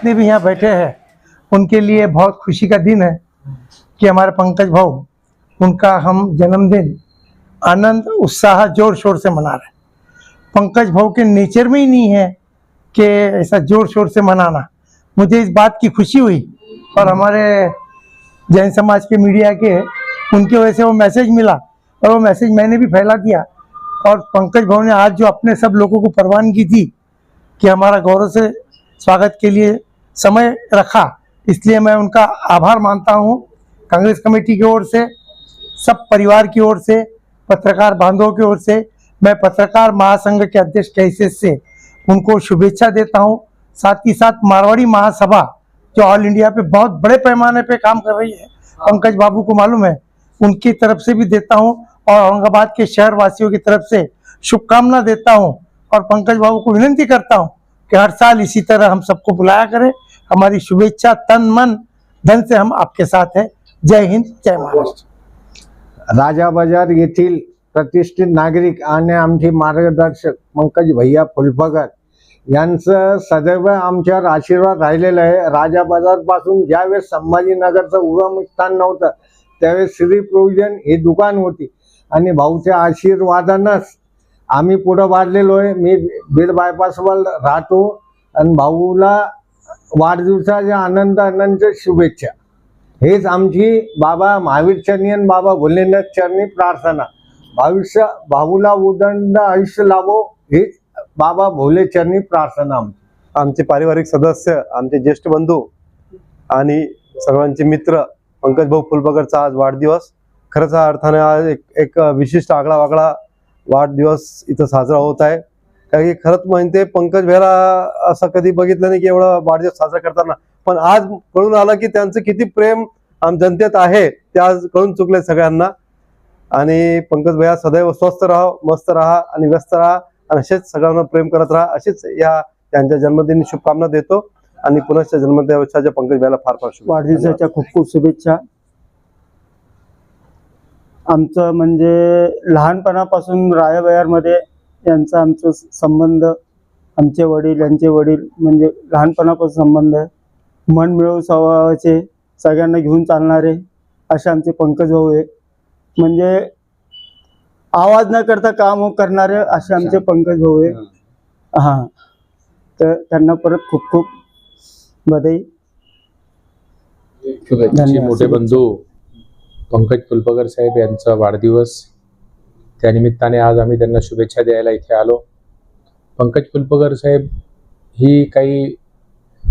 जितने भी यहाँ बैठे हैं, उनके लिए बहुत खुशी का दिन है कि हमारे पंकज भाऊ, उनका हम जन्मदिन आनंद, उत्साह ज़ोर शोर से मना रहे पंकज भाऊ के नेचर में ही नहीं है कि ऐसा ज़ोर शोर से मनाना। मुझे इस बात की खुशी हुई और हमारे जैन समाज के मीडिया के उनके वजह से वो मैसेज मिला और वो मैसेज मैंने भी फैला दिया। और पंकज भाऊ ने आज जो अपने सब लोगों को परवानगी दी कि हमारा गौरव से स्वागत के लिए समय रखा। इसलिए मैं उनका आभार मानता हूँ। कांग्रेस कमेटी की ओर से, सब परिवार की ओर से, पत्रकार बांधवों की ओर से, मैं पत्रकार महासंघ के अध्यक्ष के हैसियत से उनको शुभेच्छा देता हूँ। साथ ही साथ मारवाड़ी महासभा, जो ऑल इंडिया पे बहुत बड़े पैमाने पे काम कर रही है, पंकज बाबू को मालूम है, उनकी तरफ़ से भी देता हूँ और औरंगाबाद के शहर वासियों की तरफ़ से शुभकामना देता हूँ और पंकज बाबू को विनती करता हूँ कि हर साल इसी तरह हम सबको बुलाया करें। हमारी शुभेच्छा तन मन धन से हम आपके साथ हैं। जय हिंद जय महाराष्ट्र। राजा बाजार येथील प्रतिष्ठित नागरिक आणि आमचे मार्गदर्शक पंकज भैया फुलपकर यांचं सदैव आमच्यावर आशीर्वाद राहिलेला आहे. राजा बाजारपासून ज्यावेळेस संभाजीनगरचं उगम स्थान नव्हतं त्यावेळेस श्री प्रोविजन ही दुकान होती. आणि भाऊच्या आशीर्वादानंच आम्ही पुढं वाढलेलो आहे. मी बीड बायपासवर राहतो आणि भाऊला वाढदिवसाच्या आनंद आनंद शुभेच्छा. हेच आमची बाबा महावीर चरणी आणि बाबा भोलेनाथ चरणी प्रार्थना. भविष्य भाऊला उदंड आयुष्य लाभो हेच बाबा भोले चरणी प्रार्थना आमची. आमचे पारिवारिक सदस्य आमचे ज्येष्ठ बंधू आणि सर्वांचे मित्र पंकज भाऊ फुलबगरचा आज वाढदिवस. खरंच अर्थाने आज एक एक विशिष्ट आगळा वागळा वाढदिवस इथं साजरा होत आहे. कारण की खरंच म्हणते पंकज भैला असं कधी बघितलं नाही की एवढा वाढदिवस साजरा करताना. पण आज कळून आलं की त्यांचं किती प्रेम आम जनतेत आहे ते आज कळून चुकले सगळ्यांना. आणि पंकज भैया सदैव स्वस्थ राहा मस्त राहा आणि व्यस्त राहा आणि असेच सगळ्यांना प्रेम करत राहा असेच या त्यांच्या जन्मदिनी शुभकामना देतो. आणि पुनश्च जन्मदिवसाच्या पंकज भैयाला फार फार शुभेच्छा. वाढदिवसाच्या खूप खूप शुभेच्छा. आमचं म्हणजे लहानपणापासून रायाबयारमध्ये यांचा आमचं संबंध आमचे वडील यांचे वडील म्हणजे लहानपणापासून संबंध आहे. मन मिळवू स्वभावाचे सगळ्यांना घेऊन चालणारे असे आमचे पंकज भाऊ आहे म्हणजे आवाज न करता काम करणारे असे आमचे पंकज भाऊ आहे हां. तर त्यांना परत खूप खूप बधाई. मोठे बंधू. पंकज फुलपकर साहेब यांचा वाढदिवस. त्यानिमित्ताने आज आम्ही त्यांना शुभेच्छा द्यायला इथे आलो. पंकज फुलपकर साहेब ही काही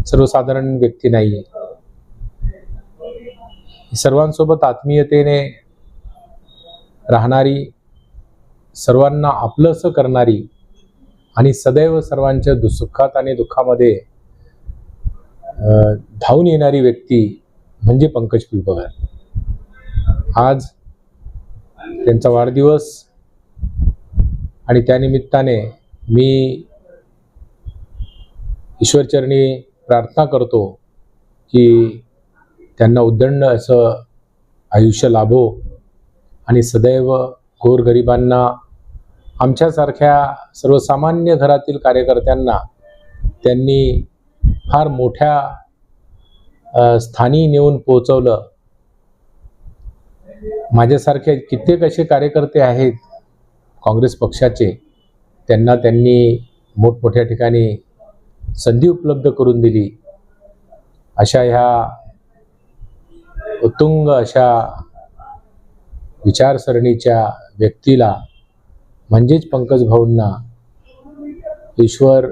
सर्वसाधारण व्यक्ती नाही आहे सर्वांसोबत आत्मीयतेने राहणारी सर्वांना आपलंसं करणारी आणि सदैव सर्वांच्या दुःखात आणि दुःखामध्ये अं, धावून येणारी व्यक्ती म्हणजे पंकज फुलपगार आज त्यांचा वाढदिवस आणि त्यानिमित्ताने मी ईश्वरचरणी प्रार्थना करतो की त्यांना उद्दंड असं आयुष्य लाभो आणि सदैव गोरगरिबांना आमच्यासारख्या सर्वसामान्य घरातील कार्यकर्त्यांना त्यांनी फार मोठ्या स्थानी नेऊन पोहोचवलं. माझ्यासारखे कित्येक असे कार्यकर्ते आहेत काँग्रेस पक्षाचे त्यांना त्यांनी मोठमोठ्या ठिकाणी संधी उपलब्ध करून दिली. अशा ह्या उत्तुंग अशा विचारसरणीच्या व्यक्तीला म्हणजेच पंकज भाऊंना ईश्वर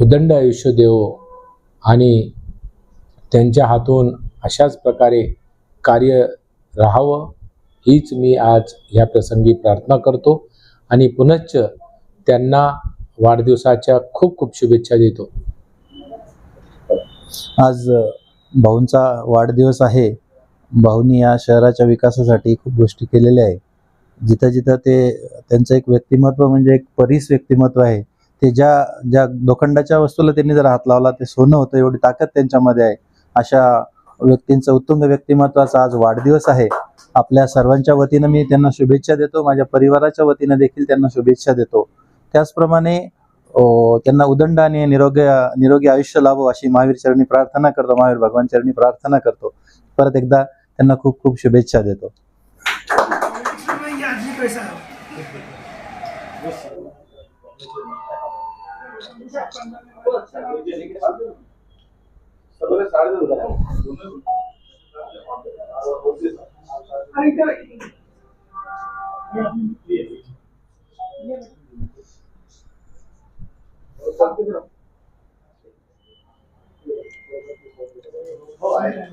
उदंड आयुष्य देवो आणि त्यांच्या हातून अशाच प्रकारे कार्य राहावं हीच मी आज ह्या प्रसंगी प्रार्थना करतो आणि पुनश्च त्यांना वाढदिवसाच्या खूप खूप शुभेच्छा देतो. आज भाऊंचा वाढदिवस आहे. भाऊनी या शहराच्या विकासासाठी खूप गोष्टी केलेल्या आहे जिथं जिथं ते त्यांचं एक व्यक्तिमत्व म्हणजे एक परीस व्यक्तिमत्व आहे. ते ज्या ज्या लोखंडाच्या वस्तूला त्यांनी जर हात लावला ते सोनं होतं एवढी ताकद त्यांच्यामध्ये आहे. अशा व्यक्तींचं उत्तुंग व्यक्तिमत्वाचा आज वाढदिवस आहे. आपल्या सर्वांच्या वतीनं मी त्यांना शुभेच्छा देतो. माझ्या परिवाराच्या वतीनं देखील त्यांना शुभेच्छा देतो. त्याचप्रमाणे त्यांना उदंड आणि निरोगी निरोगी आयुष्य लाभो अशी महावीर चरणी प्रार्थना करतो. महावीर भगवान चरणी प्रार्थना करतो. परत एकदा त्यांना खूप खूप शुभेच्छा देतो.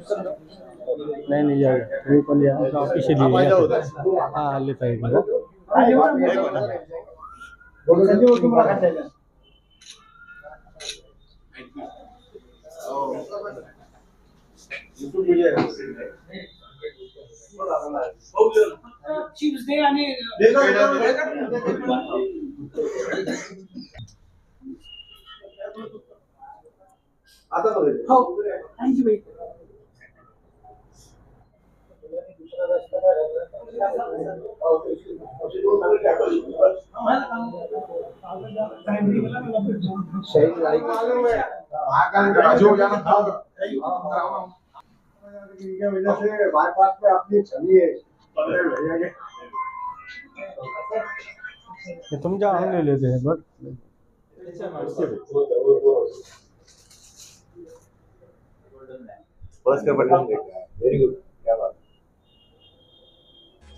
नाही नाही या तुम्ही पण या. ऑफिशियली हा आले पाहिजे ट्यूजडे आता हो थँक्यू भाई सही लाइक आ गया राजू जाना था बाईपास पे अपनी छवि है हे तुमच्या आणलेले ते बघ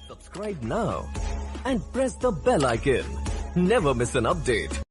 Subscribe now and press the bell icon. Never miss an update.